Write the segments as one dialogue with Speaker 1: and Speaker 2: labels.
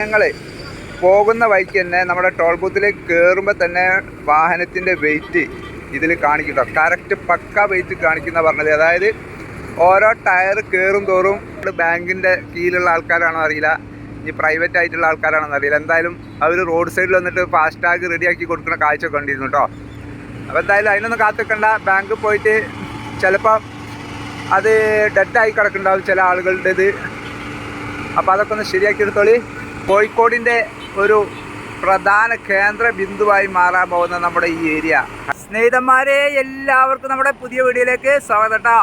Speaker 1: ഞങ്ങൾ പോകുന്ന വഴിക്ക് തന്നെ നമ്മുടെ ടോൾ ബൂത്തിലേക്ക് കയറുമ്പോൾ തന്നെ വാഹനത്തിന്റെ വെയിറ്റ് ഇതിൽ കാണിക്കും കേട്ടോ കറക്റ്റ് പക്ക വെയിറ്റ് കാണിക്കുന്ന പറഞ്ഞത്. അതായത് ഓരോ ടയർ കയറും തോറും ബാങ്കിന്റെ കീഴിലുള്ള ആൾക്കാരാണോ അറിയില്ല. ഇനി പ്രൈവറ്റ് ആയിട്ടുള്ള ആൾക്കാരാണോ അറിയില്ല. എന്തായാലും അവർ റോഡ് സൈഡിൽ വന്നിട്ട് ഫാസ്റ്റാഗ് റെഡിയാക്കി കൊടുക്കുന്ന കാഴ്ച കണ്ടിരുന്നു കേട്ടോ അപ്പോൾ എന്തായാലും അതിനൊന്നും കാത്തിക്കണ്ട. ബാങ്ക് പോയിട്ട് ചിലപ്പോൾ അത് ഡെഡായി കിടക്കുന്നുണ്ടാവും ചില ആളുകളുടേത്. അപ്പോൾ അതൊക്കെ ഒന്ന് ശരിയാക്കി എടുത്തോളി. കോഴിക്കോടിന്റെ ഒരു പ്രധാന കേന്ദ്ര ബിന്ദുവായി മാറാൻ പോകുന്ന നമ്മുടെ ഈ ഏരിയ. സ്നേഹിതന്മാരെ എല്ലാവർക്കും നമ്മുടെ പുതിയ വീഡിയോയിലേക്ക് സ്വാഗതം കേട്ടോ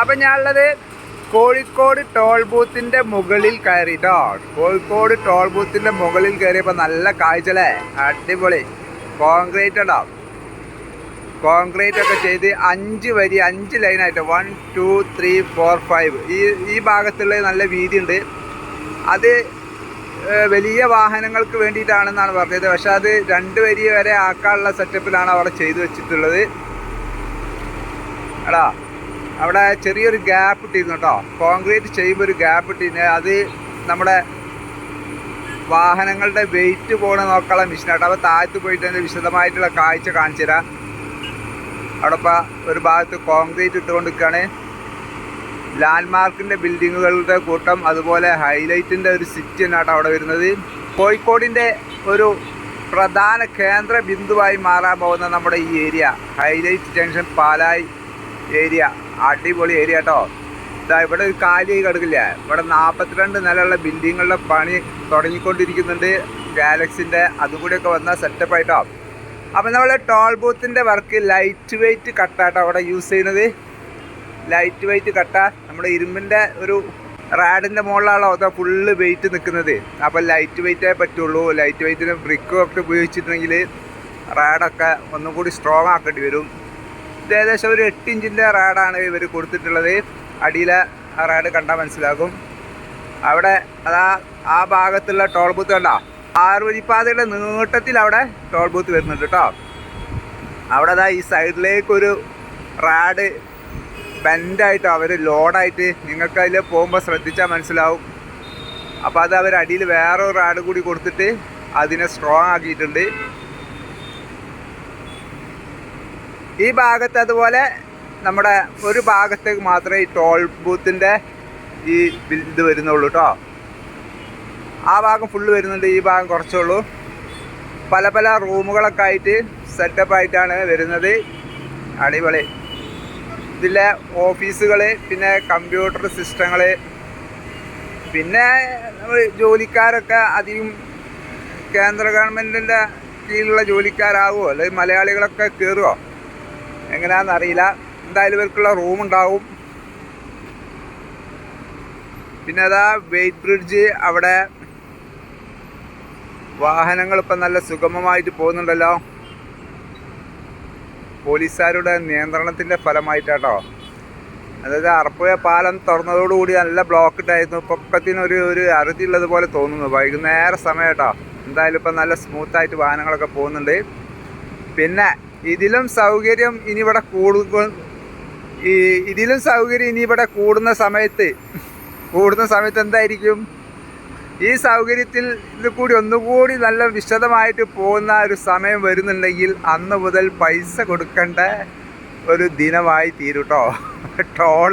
Speaker 1: അപ്പം ഞാനുള്ളത് കോഴിക്കോട് ടോൾ ബൂത്തിന്റെ മുകളിൽ കയറി കേട്ടോ കോഴിക്കോട് ടോൾ ബൂത്തിന്റെ മുകളിൽ കയറിയപ്പോൾ നല്ല കാഴ്ചല്ലേ അടിപൊളി. കോൺക്രീറ്റ് ഉണ്ടാവും കോൺക്രീറ്റ് ഒക്കെ ചെയ്ത് അഞ്ച് വരി അഞ്ച് ലൈനായിട്ട് one two three four five ഈ ഈ ഭാഗത്തുള്ള നല്ല വീതിയുണ്ട്. അത് വലിയ വാഹനങ്ങൾക്ക് വേണ്ടിയിട്ടാണെന്നാണ് പറഞ്ഞത്. പക്ഷെ അത് രണ്ട് വരി വരെ ആക്കാനുള്ള സെറ്റപ്പിലാണ് അവിടെ ചെയ്തു വെച്ചിട്ടുള്ളത്. എടാ അവിടെ ചെറിയൊരു ഗ്യാപ്പ് ഇട്ടിരുന്നു കേട്ടോ. കോൺക്രീറ്റ് ചെയ്യുമ്പോൾ ഒരു ഗ്യാപ്പ് ഇട്ടിരുന്നു. അത് നമ്മുടെ വാഹനങ്ങളുടെ വെയിറ്റ് പോണ നോക്കാനുള്ള മെഷീനാട്ടോ അപ്പോൾ താഴത്ത് പോയിട്ട് അതിന്റെ വിശദമായിട്ടുള്ള കാഴ്ച കാണിച്ചു തരാം. അവിടെ ഇപ്പോൾ ഒരു ഭാഗത്ത് കോൺക്രീറ്റ് ഇട്ടുകൊണ്ട് നിൽക്കുകയാണ്. ലാൻഡ്മാർക്കിന്റെ ബിൽഡിങ്ങുകളുടെ കൂട്ടം അതുപോലെ ഹൈലൈറ്റിന്റെ ഒരു സിറ്റി അവിടെ വരുന്നത്. കോഴിക്കോടിന്റെ ഒരു പ്രധാന കേന്ദ്ര ബിന്ദുവായി മാറാൻ പോകുന്ന നമ്മുടെ ഈ ഏരിയ ഹൈലൈറ്റ് ജംഗ്ഷൻ പാലായി ഏരിയ അടിപൊളി ഏരിയ കേട്ടോ ഇതാ ഇവിടെ ഒരു കാലിയായി കിടക്കില്ല? ഇവിടെ നാൽപ്പത്തിരണ്ട് നിലയുള്ള ബിൽഡിങ്ങുകളുടെ പണി തുടങ്ങിക്കൊണ്ടിരിക്കുന്നുണ്ട്. ഗാലക്സിന്റെ അതും കൂടിയൊക്കെ വന്ന സെറ്റപ്പ് ആയിട്ടോ. അപ്പം നമ്മൾ ടോൾ ബൂത്തിന്റെ വർക്ക് ലൈറ്റ് വെയിറ്റ് കട്ടാട്ടോ അവിടെ യൂസ് ചെയ്യുന്നത്. ലൈറ്റ് വെയിറ്റ് കട്ട നമ്മുടെ ഇരുമ്പിന്റെ ഒരു റാഡിന്റെ മുകളിലാണോ അതോ ഫുള്ള് വെയിറ്റ് നിൽക്കുന്നത് അപ്പോൾ ലൈറ്റ് വെയിറ്റേ പറ്റുള്ളൂ. ലൈറ്റ് വെയിറ്റിന് ബ്രിക്കും ഒക്കെ ഉപയോഗിച്ചിട്ടുണ്ടെങ്കിൽ റാഡൊക്കെ ഒന്നും കൂടി സ്ട്രോങ് ആക്കേണ്ടി വരും. ഇത് ഏകദേശം ഒരു എട്ട് ഇഞ്ചിന്റെ റാഡാണ് ഇവർ കൊടുത്തിട്ടുള്ളത്. അടിയിലെ ആ റാഡ് കണ്ടാൽ മനസ്സിലാകും. അവിടെ അതാ ആ ഭാഗത്തുള്ള ടോൾ ബൂത്ത് കണ്ടോ? ആറുവരിപ്പാതയുടെ നീട്ടത്തിൽ അവിടെ ടോൾ ബൂത്ത് വരുന്നുണ്ട് കേട്ടോ. അവിടെ അതാ ഈ സൈഡിലേക്കൊരു റാഡ് ബെൻഡായിട്ട് അവർ ലോഡായിട്ട് നിങ്ങൾക്ക് അതിൽ പോകുമ്പോൾ ശ്രദ്ധിച്ചാൽ മനസ്സിലാവും. അപ്പോൾ അത് അവർ അടിയിൽ വേറെ ഒരു റാഡ് കൂടി കൊടുത്തിട്ട് അതിനെ സ്ട്രോങ് ആക്കിയിട്ടുണ്ട്. ഈ ഭാഗത്ത് അതുപോലെ നമ്മുടെ ഒരു ഭാഗത്തേക്ക് മാത്രമേ ഈ ടോൾ ബൂത്തിന്റെ ഈ ഇത് വരുന്നുള്ളൂ കേട്ടോ ആ ഭാഗം ഫുള്ള് വരുന്നുണ്ട് ഈ ഭാഗം കുറച്ചേ ഉള്ളൂ. പല പല റൂമുകളൊക്കെ ആയിട്ട് സെറ്റപ്പ് ആയിട്ടാണ് വരുന്നത്. അടിപൊളി. ഇതിലെ ഓഫീസുകൾ പിന്നെ കമ്പ്യൂട്ടർ സിസ്റ്റങ്ങൾ പിന്നെ ജോലിക്കാരൊക്കെ അധികം കേന്ദ്ര ഗവൺമെന്റിന്റെ കീഴിലുള്ള ജോലിക്കാരാകുമോ അല്ലെങ്കിൽ മലയാളികളൊക്കെ കയറുമോ എങ്ങനെയാണെന്ന് അറിയില്ല. എന്തായാലും ഇവർക്കുള്ള റൂം ഉണ്ടാവും പിന്നെ അതാ വെയിറ്റ് ബ്രിഡ്ജ് അവിടെ. വാഹനങ്ങൾ ഇപ്പം നല്ല സുഗമമായിട്ട് പോകുന്നുണ്ടല്ലോ. പോലീസുകാരുടെ നിയന്ത്രണത്തിന്റെ ഫലമായിട്ടാട്ടോ. അതായത് അറപ്പുഴ പാലം തുറന്നതോടുകൂടി നല്ല ബ്ലോക്ക് ഉണ്ടായിരുന്നു പൊക്കത്തിനൊരു ഒരു അറുതി ഉള്ളത് പോലെ തോന്നുന്നു. വൈകുന്നേര സമയം കേട്ടോ എന്തായാലും ഇപ്പം നല്ല സ്മൂത്തായിട്ട് വാഹനങ്ങളൊക്കെ പോകുന്നുണ്ട്. പിന്നെ ഇതിലും സൗകര്യം ഇനി ഇവിടെ കൂടുക ഈ ഇതിലും സൗകര്യം ഇനി ഇവിടെ കൂടുന്ന സമയത്ത് കൂടുന്ന സമയത്ത് എന്തായിരിക്കും? ഈ സൗകര്യത്തിൽ ഇത് കൂടി ഒന്നുകൂടി നല്ല വിശദമായിട്ട് പോകുന്ന ഒരു സമയം വരുന്നുണ്ടെങ്കിൽ അന്ന് മുതൽ പൈസ കൊടുക്കേണ്ട ഒരു ദിനമായി തീരുട്ടോ ടോൾ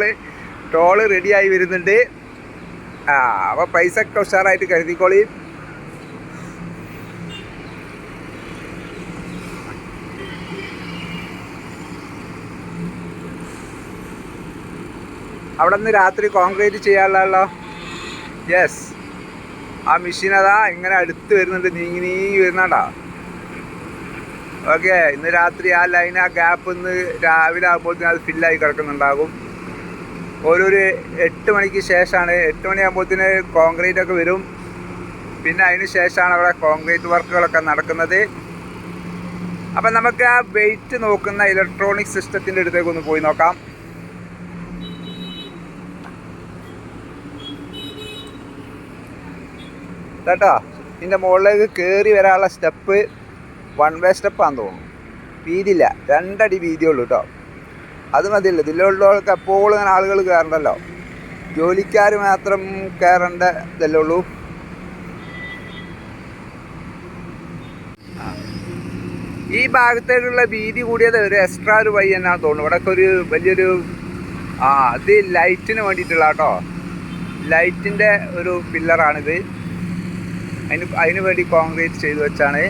Speaker 1: ടോൾ റെഡിയായി വരുന്നുണ്ട്. ആ അപ്പോൾ പൈസ ഒക്കെ ഉഷാറായിട്ട് കരുതിക്കോളി. അവിടെ നിന്ന് രാത്രി കോൺക്രീറ്റ് ചെയ്യാനുള്ളതല്ലോ? യെസ് ആ മെഷീൻ അതാ ഇങ്ങനെ അടുത്ത് വരുന്നുണ്ട് നീങ്ങി നീങ്ങി വരുന്നാണ്ടാ ഓക്കെ ഇന്ന് രാത്രി ആ ലൈൻ ആ ഗ്യാപ്പ് ഇന്ന് രാവിലെ ആകുമ്പോഴത്തേക്കും അത് ഫില്ലായി കിടക്കുന്നുണ്ടാകും. ഓരോരു എട്ട് മണിക്ക് ശേഷമാണ് എട്ട് മണിയാകുമ്പോഴത്തേന് കോൺക്രീറ്റ് ഒക്കെ വരും. പിന്നെ അതിന് ശേഷമാണ് അവിടെ കോൺക്രീറ്റ് വർക്കുകളൊക്കെ നടക്കുന്നത്. അപ്പം നമുക്ക് ആ വെയിറ്റ് നോക്കുന്ന ഇലക്ട്രോണിക് സിസ്റ്റത്തിന്റെ അടുത്തേക്ക് ഒന്ന് പോയി നോക്കാം. കേട്ടോ. ഇതിന്റെ മുകളിലേക്ക് കയറി വരാനുള്ള സ്റ്റെപ്പ് വൺ വേ സ്റ്റെപ്പാന്ന് തോന്നുന്നു. വീതിയില്ല രണ്ടടി വീതിയേ ഉള്ളൂ കേട്ടോ അത് മതിയല്ലോ. ഇതിലുള്ളവർക്ക് എപ്പോഴും ഇങ്ങനെ ആളുകൾ കയറണ്ടല്ലോ. ജോലിക്കാർ മാത്രം കയറേണ്ട ഇതല്ലേ ഉള്ളൂ. ഈ ഭാഗത്തേക്കുള്ള വീതി കൂടിയത് ഒരു എക്സ്ട്രാ ഒരു വഴി തന്നെയാണ് തോന്നുന്നു. ഇവിടെ ഒരു വലിയൊരു ആ അത് ലൈറ്റിന് വേണ്ടിയിട്ടുള്ള കേട്ടോ ലൈറ്റിന്റെ ഒരു പില്ലറാണിത് അതിന് അതിന് വേണ്ടി കോൺക്രീറ്റ് ചെയ്തു വെച്ചാണ്.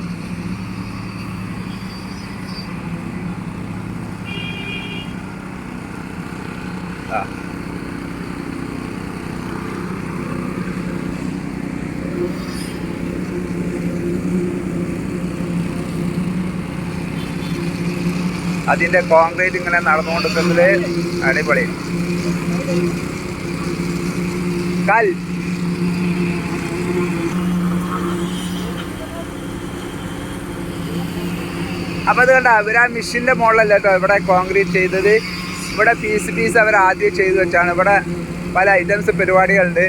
Speaker 1: അതിന്റെ കോൺക്രീറ്റ് ഇങ്ങനെ നടന്നുകൊണ്ടിരിക്കുന്നത് അടിപൊളി. കൽ. അപ്പൊ അത് കണ്ട അവർ ആ മെഷീന്റെ മുകളിലല്ല കേട്ടോ ഇവിടെ കോൺക്രീറ്റ് ചെയ്തത്. ഇവിടെ പീസ് പീസ് അവർ ആദ്യം ചെയ്തു വെച്ചാണ്. ഇവിടെ പല ഐറ്റംസ് പരിപാടികളുണ്ട്.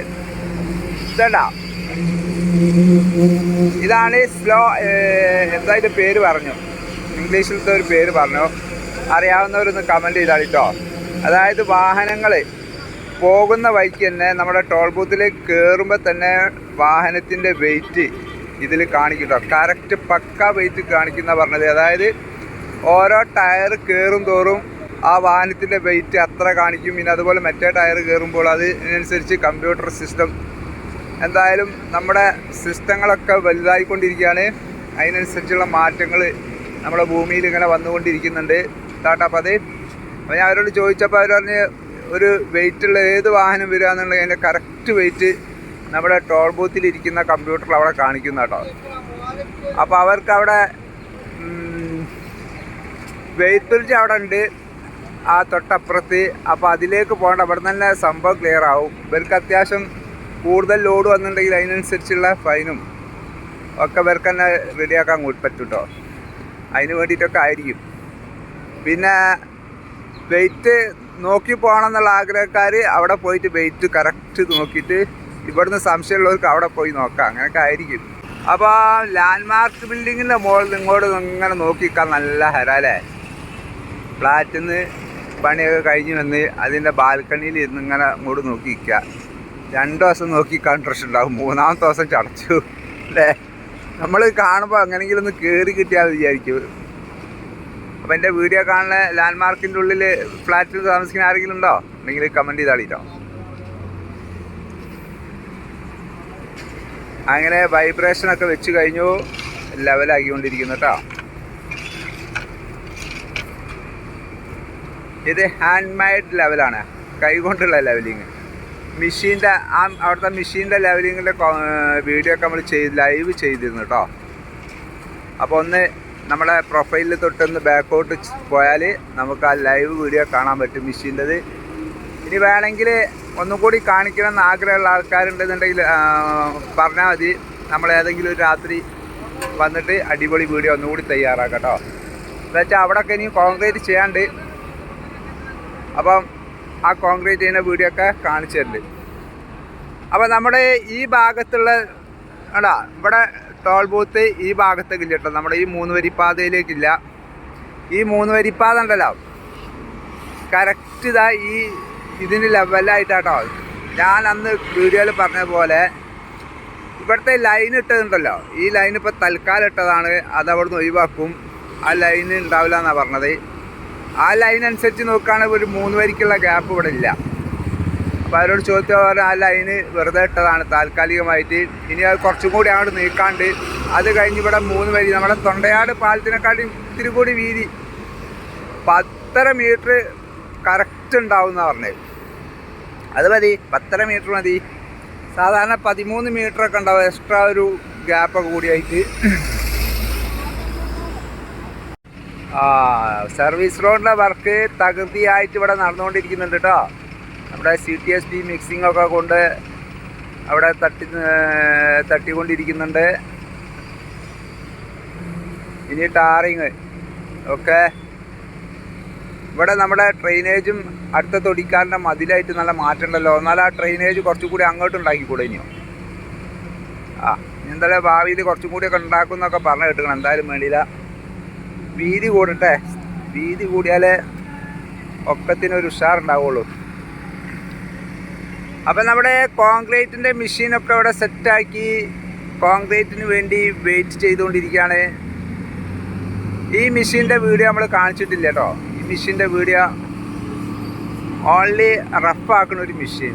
Speaker 1: ഇതണ്ട ഇതാണ് സ്ലോ എന്തായിട്ട് പേര് പറഞ്ഞു? ഇംഗ്ലീഷിലത്തെ ഒരു പേര് പറഞ്ഞു. അറിയാവുന്നവരൊന്ന് കമന്റ് ചെയ്താൽ കേട്ടോ അതായത് വാഹനങ്ങൾ പോകുന്ന വഴിക്ക് തന്നെ നമ്മുടെ ടോൾ ബൂത്തിൽ കയറുമ്പോൾ തന്നെ വാഹനത്തിന്റെ വെയിറ്റ് ഇതിൽ കാണിക്കും കറക്റ്റ് പക്ക വെയിറ്റ് കാണിക്കുന്ന പറഞ്ഞത്. അതായത് ഓരോ ടയർ കയറും തോറും ആ വാഹനത്തിന്റെ വെയിറ്റ് അത്ര കാണിക്കും. പിന്നെ അതുപോലെ മറ്റേ ടയർ കയറുമ്പോൾ അതിനനുസരിച്ച് കമ്പ്യൂട്ടർ സിസ്റ്റം എന്തായാലും നമ്മുടെ സിസ്റ്റങ്ങളൊക്കെ വലുതായിക്കൊണ്ടിരിക്കുകയാണ്. അതിനനുസരിച്ചുള്ള മാറ്റങ്ങൾ നമ്മുടെ ഭൂമിയിൽ ഇങ്ങനെ വന്നുകൊണ്ടിരിക്കുന്നുണ്ട്. ടാട്ടാ പതി അപ്പോൾ ഞാൻ അവരോട് ചോദിച്ചപ്പോൾ അവർ പറഞ്ഞ് ഒരു വെയിറ്റുള്ള ഏത് വാഹനം വരിക എന്നുണ്ടെങ്കിൽ അതിന്റെ കറക്റ്റ് വെയിറ്റ് നമ്മുടെ ടോൾ ബൂത്തിൽ ഇരിക്കുന്ന കമ്പ്യൂട്ടറിൽ അവിടെ കാണിക്കുന്ന കേട്ടോ. അപ്പോൾ അവർക്ക് അവിടെ വെയിറ്റ് അവിടെ ഉണ്ട്. ആ തൊട്ടപ്പുറത്ത്. അപ്പോൾ അതിലേക്ക് പോകേണ്ട. അവിടെ തന്നെ സംഭവം ക്ലിയർ ആവും. ഇവർക്ക് അത്യാവശ്യം കൂടുതൽ ലോഡ് വന്നിട്ടുണ്ടെങ്കിൽ അതിനനുസരിച്ചുള്ള ഫൈനും ഒക്കെ ഇവർക്ക് തന്നെ റെഡിയാക്കാൻ പറ്റും കേട്ടോ അതിന് വേണ്ടിയിട്ടൊക്കെ ആയിരിക്കും. പിന്നെ വെയിറ്റ് നോക്കി പോകണം എന്നുള്ള ആഗ്രഹക്കാർ അവിടെ പോയിട്ട് വെയിറ്റ് കറക്റ്റ് നോക്കിയിട്ട് ഇവിടുന്ന് സംശയമുള്ളവർക്ക് അവിടെ പോയി നോക്കാം. അങ്ങനെയൊക്കെ ആയിരിക്കും. അപ്പോൾ ലാൻഡ്മാർക്ക് ബിൽഡിങ്ങിന്റെ മുകളിൽ ഇങ്ങോട്ട് ഇങ്ങനെ നോക്കിക്കാൻ നല്ല ഹരാലേ ഫ്ലാറ്റിൽ നിന്ന് പണിയൊക്കെ കഴിഞ്ഞ് വന്ന് അതിന്റെ ബാൽക്കണിയിൽ ഇരുന്ന് ഇങ്ങനെ അങ്ങോട്ട് നോക്കി നിൽക്കുക രണ്ട് ദിവസം നോക്കിക്കാൻ ഇൻട്രസ്റ്റ് ഉണ്ടാവും. മൂന്നാമത്തെ ദിവസം ചടച്ചു. അല്ലേ? നമ്മൾ കാണുമ്പോൾ അങ്ങനെങ്കിലും ഒന്ന് കയറി കിട്ടിയാൽ വിചാരിക്കും. അപ്പം എന്റെ വീഡിയോ കാണുന്ന ലാൻഡ് മാർക്കിന്റെ ഉള്ളിൽ ഫ്ലാറ്റിൽ താമസിക്കുന്ന ആരെങ്കിലും ഉണ്ടോ? ഉണ്ടെങ്കിൽ കമന്റ് ചെയ്താളിട്ടോ. അങ്ങനെ വൈബ്രേഷൻ ഒക്കെ വെച്ച് കഴിഞ്ഞു. ലെവലാക്കിക്കൊണ്ടിരിക്കുന്നു കേട്ടോ ഇത് ഹാൻഡ് മെയ്ഡ് ലെവലാണ് കൈകൊണ്ടുള്ള ലെവലിങ് മെഷീന്റെ ആ അവിടുത്തെ മെഷീന്റെ ലെവലിങ്ങിന്റെ വീഡിയോ ഒക്കെ നമ്മൾ ചെയ്ത് ലൈവ് ചെയ്തിരുന്നു കേട്ടോ അപ്പോൾ ഒന്ന് നമ്മളെ പ്രൊഫൈലിൽ തൊട്ടൊന്ന് ബാക്കോട്ട് പോയാൽ നമുക്ക് ആ ലൈവ് വീഡിയോ കാണാൻ പറ്റും മെഷീന്റെത് ഇനി വേണമെങ്കിൽ ഒന്നും കൂടി കാണിക്കണം എന്ന് ആഗ്രഹമുള്ള ആൾക്കാരുണ്ടെന്നുണ്ടെങ്കിൽ പറഞ്ഞാൽ മതി. നമ്മൾ ഏതെങ്കിലും ഒരു രാത്രി വന്നിട്ട് അടിപൊളി വീഡിയോ ഒന്നുകൂടി തയ്യാറാക്കാം കേട്ടോ എന്താ വെച്ചാൽ അവിടെയൊക്കെ ഇനി കോൺക്രീറ്റ് ചെയ്യാണ്ട് അപ്പം ആ കോൺക്രീറ്റ് ചെയ്യുന്ന വീഡിയോ ഒക്കെ കാണിച്ചു തരുന്നുണ്ട് അപ്പോൾ നമ്മുടെ ഈ ഭാഗത്തുള്ള എടാ ഇവിടെ ടോൾ ബൂത്ത് ഈ ഭാഗത്തേക്ക് ഇല്ല കേട്ടോ. നമ്മുടെ ഈ മൂന്ന് വരിപ്പാതയിലേക്കില്ല. ഈ മൂന്ന് വരിപ്പാത ഉണ്ടല്ലോ. കറക്റ്റ് ഇതാ ഈ ഇതിന് ലെവലായിട്ടാട്ടോ ഞാൻ അന്ന് വീഡിയോയിൽ പറഞ്ഞ പോലെ ഇവിടുത്തെ ലൈൻ ഇട്ടതുണ്ടല്ലോ. ഈ ലൈൻ ഇപ്പോൾ തൽക്കാലം ഇട്ടതാണ്. അത് അവിടുന്ന് ഒഴിവാക്കും. ആ ലൈൻ ഉണ്ടാവില്ല എന്നാണ് പറഞ്ഞത്. ആ ലൈൻ അനുസരിച്ച് നോക്കുകയാണെങ്കിൽ ഒരു മൂന്ന് വരിക്കുള്ള ഗ്യാപ്പ് ഇവിടെ ഇല്ല. അപ്പോൾ അവരോട് ചോദിച്ചാൽ പറഞ്ഞാൽ ആ ലൈന് വെറുതെ ഇട്ടതാണ് താൽക്കാലികമായിട്ട്. ഇനി അത് കുറച്ചും കൂടി അങ്ങോട്ട് നീക്കാണ്ട് അത് കഴിഞ്ഞ് ഇവിടെ മൂന്ന് വരി. നമ്മുടെ തൊണ്ടയാട് പാലത്തിനെക്കാട്ടി ഇത്തിരി കൂടി വീതി. പത്തര മീറ്റർ കറക്റ്റ് ഉണ്ടാവും എന്നാണ് പറഞ്ഞത്. അത് മതി പത്തര മീറ്റർ മതി. സാധാരണ പതിമൂന്ന് മീറ്റർ ഒക്കെ ഉണ്ടാവും എക്സ്ട്രാ ഒരു ഗ്യാപ്പൊക്കെ കൂടിയായിട്ട്. ആ സർവീസ് റോഡിന്റെ വർക്ക് തകൃതിയായിട്ട് ഇവിടെ നടന്നുകൊണ്ടിരിക്കുന്നുണ്ട് കേട്ടോ നമ്മുടെ C T S D mixing ഒക്കെ കൊണ്ട് അവിടെ തട്ടി തട്ടിക്കൊണ്ടിരിക്കുന്നുണ്ട്. ഇനി ടാറിങ് ഒക്കെ ഇവിടെ നമ്മുടെ ഡ്രെയിനേജും അടുത്ത തൊടിക്കാരന്റെ മതിലായിട്ട് നല്ല മാറ്റണ്ടല്ലോ എന്നാൽ ആ ഡ്രെയിനേജ് കുറച്ചും കൂടി അങ്ങോട്ട് ഉണ്ടാക്കിക്കൂടെ ഇനിയോ. ആ എന്തായാലും ഭാവിയിൽ കുറച്ചും കൂടിയൊക്കെ ഉണ്ടാക്കും എന്നൊക്കെ പറഞ്ഞു കേട്ടിക്കണം എന്തായാലും വേണ്ടിയില്ല വീതി കൂടട്ടെ. വീതി കൂടിയാലേ ഒക്കത്തിനൊരു ഉഷാറുണ്ടാവുള്ളൂ. അപ്പം നമ്മുടെ കോൺക്രീറ്റിന്റെ മെഷീനൊക്കെ ഇവിടെ സെറ്റാക്കി കോൺക്രീറ്റിന് വേണ്ടി വെയിറ്റ് ചെയ്തുകൊണ്ടിരിക്കുകയാണ്. ഈ മെഷീന്റെ വീഡിയോ നമ്മൾ കാണിച്ചിട്ടില്ല കേട്ടോ. മെഷീന്റെ വീഡിയോ ഓൺലി റഫാക്കുന്ന ഒരു മെഷീൻ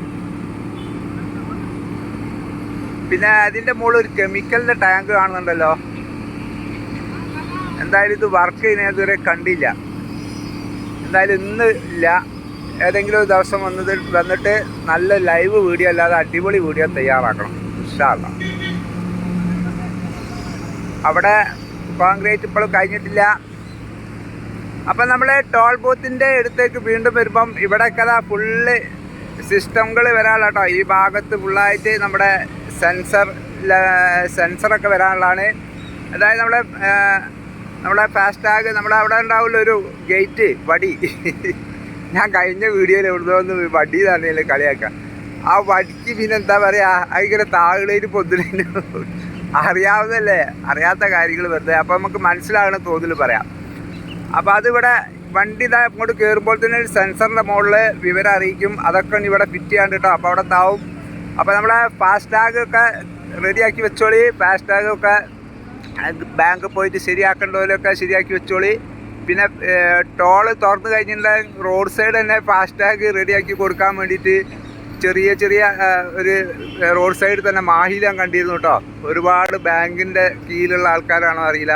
Speaker 1: പിന്നെ അതിന്റെ മുകളിൽ ഒരു കെമിക്കലിന്റെ ടാങ്ക് കാണുന്നുണ്ടല്ലോ. എന്തായാലും ഇത് വർക്ക് ചെയ്യുന്നത് ഇതുവരെ കണ്ടില്ല. എന്തായാലും ഇന്ന് ഇല്ല. ഏതെങ്കിലും ദിവസം വന്നത് വന്നിട്ട് നല്ല ലൈവ് വീഡിയോ അല്ലാതെ അടിപൊളി വീഡിയോ തയ്യാറാക്കണം. ഇഷ്ടമല്ല അവിടെ കോൺക്രീറ്റ് ഇപ്പോഴും കഴിഞ്ഞിട്ടില്ല. അപ്പം നമ്മൾ ടോൾ ബൂത്തിന്റെ അടുത്തേക്ക് വീണ്ടും വരുമ്പം ഇവിടെയൊക്കെ അതാ ഫുള്ള് സിസ്റ്റങ്ങൾ വരാനുള്ള കേട്ടോ ഈ ഭാഗത്ത് ഫുള്ളായിട്ട് നമ്മുടെ സെൻസർ സെൻസറൊക്കെ വരാനുള്ളതാണ്. അതായത് നമ്മളെ നമ്മളെ ഫാസ്ടാഗ് നമ്മുടെ അവിടെ ഉണ്ടാവില്ല ഒരു ഗേറ്റ് വടി. ഞാൻ കഴിഞ്ഞ വീഡിയോയിൽ എവിടുന്നോ വടി തന്നെ കളിയാക്കാം. ആ വടിക്ക് പിന്നെ എന്താ പറയുക അതിങ്ങനെ താളുകളിൽ പൊന്തിനു അറിയാവുന്നല്ലേ അറിയാത്ത കാര്യങ്ങൾ വെറുതെ. അപ്പോൾ നമുക്ക് മനസ്സിലാകണ തോതിൽ പറയാം. അപ്പോൾ അതിവിടെ വണ്ടി ഇതാ ഇങ്ങോട്ട് കയറുമ്പോൾ തന്നെ ഒരു സെൻസറിന്റെ മുകളിൽ വിവരം അറിയിക്കും. അതൊക്കെ ഇവിടെ ഫിറ്റ് ചെയ്യാണ്ട് കേട്ടോ അപ്പോൾ അവിടെ താവും. അപ്പോൾ നമ്മളെ ഫാസ്ടാഗ് ഒക്കെ റെഡിയാക്കി വെച്ചോളി. ഫാസ്ടാഗ് ഒക്കെ ബാങ്ക് പോയിട്ട് ശരിയാക്കേണ്ടവരൊക്കെ ശരിയാക്കി വെച്ചോളി. പിന്നെ ടോൾ തുറന്നു കഴിഞ്ഞിട്ടുണ്ടെങ്കിൽ റോഡ് സൈഡ് തന്നെ ഫാസ്ടാഗ് റെഡിയാക്കി കൊടുക്കാൻ വേണ്ടിയിട്ട് ചെറിയ ചെറിയ ഒരു റോഡ് സൈഡിൽ തന്നെ മാഹിലാൻ കണ്ടിരുന്നു കേട്ടോ ഒരുപാട് ബാങ്കിന്റെ കീഴിലുള്ള ആൾക്കാരാണോ അറിയില്ല.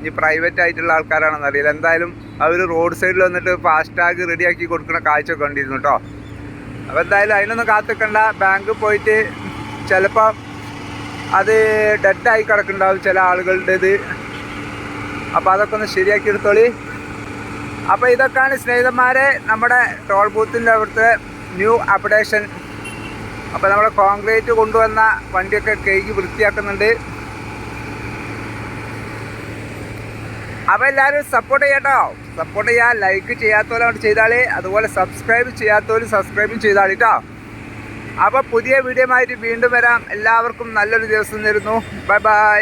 Speaker 1: ഇനി പ്രൈവറ്റ് ആയിട്ടുള്ള ആൾക്കാരാണെന്ന് അറിയില്ല. എന്തായാലും അവർ റോഡ് സൈഡിൽ വന്നിട്ട് ഫാസ്ടാഗ് റെഡിയാക്കി കൊടുക്കുന്ന കാഴ്ച കണ്ടിരുന്നു കേട്ടോ അപ്പോൾ എന്തായാലും അതിനൊന്നും കാത്തിക്കണ്ട. ബാങ്ക് പോയിട്ട് ചിലപ്പോൾ അത് ഡെഡായി കിടക്കുന്നുണ്ടാവും ചില ആളുകളുടേത് അപ്പോൾ അതൊക്കെ ഒന്ന് ശരിയാക്കി എടുത്തോളി. അപ്പോൾ ഇതൊക്കെയാണ് സ്നേഹിതന്മാരെ നമ്മുടെ ടോൾ ബൂത്തിന്റെ അവിടുത്തെ ന്യൂ അപ്ഡേഷൻ അപ്പോൾ നമ്മൾ കോൺക്രീറ്റ് കൊണ്ടുവന്ന വണ്ടിയൊക്കെ കഴുകി വൃത്തിയാക്കുന്നുണ്ട്. അപ്പോൾ എല്ലാവരും സപ്പോർട്ട് ചെയ്യട്ടോ. സപ്പോർട്ട് ചെയ്യാ ലൈക്ക് ചെയ്യാത്തവരോട് ചെയ്താളി. അതുപോലെ സബ്സ്ക്രൈബ് ചെയ്യാത്തവരും സബ്സ്ക്രൈബും ചെയ്താളി കേട്ടോ അപ്പോൾ പുതിയ വീഡിയോ ആയിട്ട് വീണ്ടും വരാം. എല്ലാവർക്കും നല്ലൊരു ദിവസം തരുന്നു. Bye bye